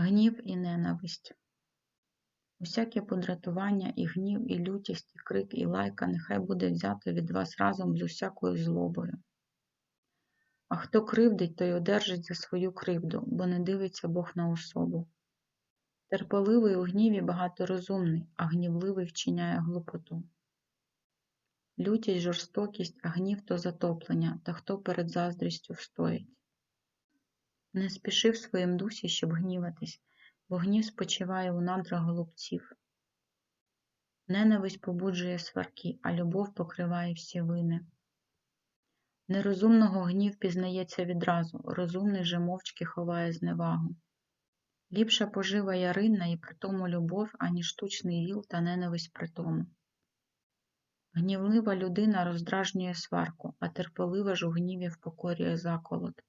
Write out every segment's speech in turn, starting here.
гнів і ненависть. Усяке подратування, і гнів, і лютість, і крик, і лайка нехай буде взято від вас разом з усякою злобою. А хто кривдить, той одержить за свою кривду, бо не дивиться Бог на особу. Терпеливий у гніві багаторозумний, а гнівливий вчиняє глупоту. Лютість, жорстокість, а гнів то затоплення, та хто перед заздрістю встоїть. Не спіши в своїм дусі, щоб гніватись, бо гнів спочиває у надрах голубців. Ненависть побуджує сварки, а любов покриває всі вини. Нерозумного гнів пізнається відразу, розумний же мовчки ховає зневагу. Ліпша пожива яринна і притому любов, ані штучний віл та ненависть притому. Гнівлива людина роздражнює сварку, а терпелива ж у гніві впокорює заколот.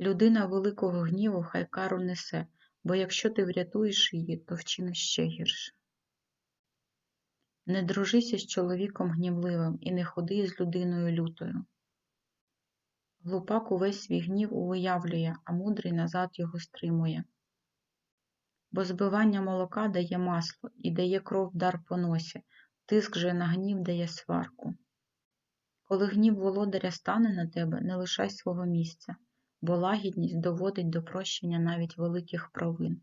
Людина великого гніву хай кару несе, бо якщо ти врятуєш її, то вчиниш ще гірше. Не дружися з чоловіком гнівливим і не ходи з людиною лютою. Глупак увесь свій гнів увиявлює, а мудрий назад його стримує. Бо збивання молока дає масло і дає кров дар по носі, тиск же на гнів дає сварку. Коли гнів володаря стане на тебе, не лишай свого місця, бо лагідність доводить до прощення навіть великих провин.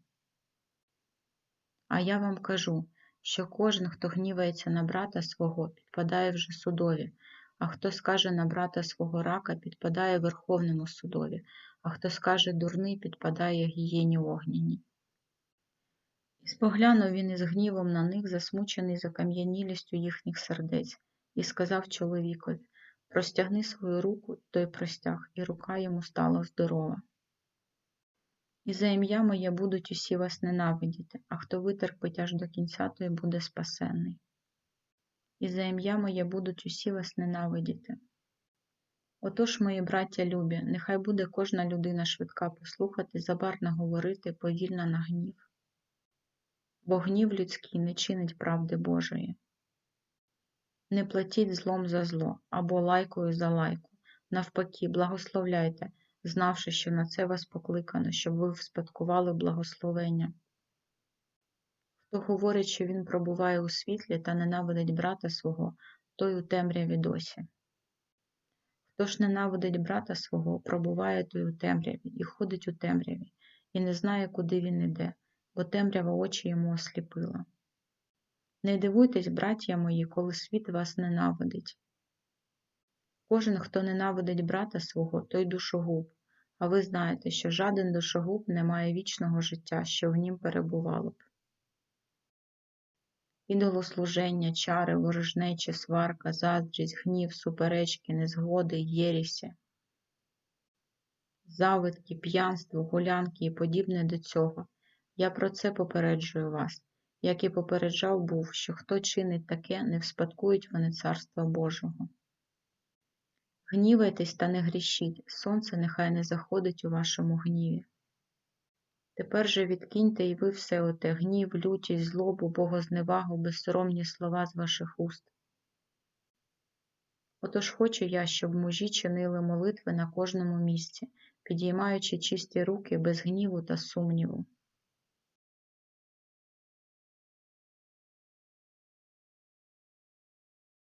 А я вам кажу, що кожен, хто гнівається на брата свого, підпадає вже судові, а хто скаже на брата свого рака, підпадає Верховному судові, а хто скаже дурний, підпадає гієні огняній. І споглянув він із гнівом на них, засмучений закам'янілістю їхніх сердець, і сказав чоловікові Простягни свою руку, той простяг, і рука йому стала здорова. І за ім'я моє будуть усі вас ненавидіти, а хто витерпить аж до кінця, той буде спасенний. І за ім'я моє будуть усі вас ненавидіти. Отож, мої браття любі, нехай буде кожна людина швидка послухати, забарно говорити, повільна на гнів. Бо гнів людський не чинить правди Божої. Не платіть злом за зло або лайкою за лайку. Навпаки, благословляйте, знавши, що на це вас покликано, щоб ви вспадкували благословення. Хто говорить, що він пробуває у світлі та ненавидить брата свого, той у темряві досі. Хто ж ненавидить брата свого, пробуває той у темряві і ходить у темряві, і не знає, куди він іде, бо темрява очі йому осліпила. Не дивуйтесь, браття мої, коли світ вас ненавидить. Кожен, хто ненавидить брата свого, той душогуб, а ви знаєте, що жаден душогуб не має вічного життя, що в нім перебувало б. Ідолослуження, чари, ворожнечі, сварка, заздрість, гнів, суперечки, незгоди, єрісі, завитки, п'янство, гулянки і подібне до цього. Я про це попереджую вас як і попереджав був, що хто чинить таке, не вспадкують вони Царства Божого. Гнівайтесь та не грішіть, сонце нехай не заходить у вашому гніві. Тепер же відкиньте і ви все оте гнів, лютість, злобу, богозневагу, безсоромні слова з ваших уст. Отож хочу я, щоб мужі чинили молитви на кожному місці, підіймаючи чисті руки без гніву та сумніву.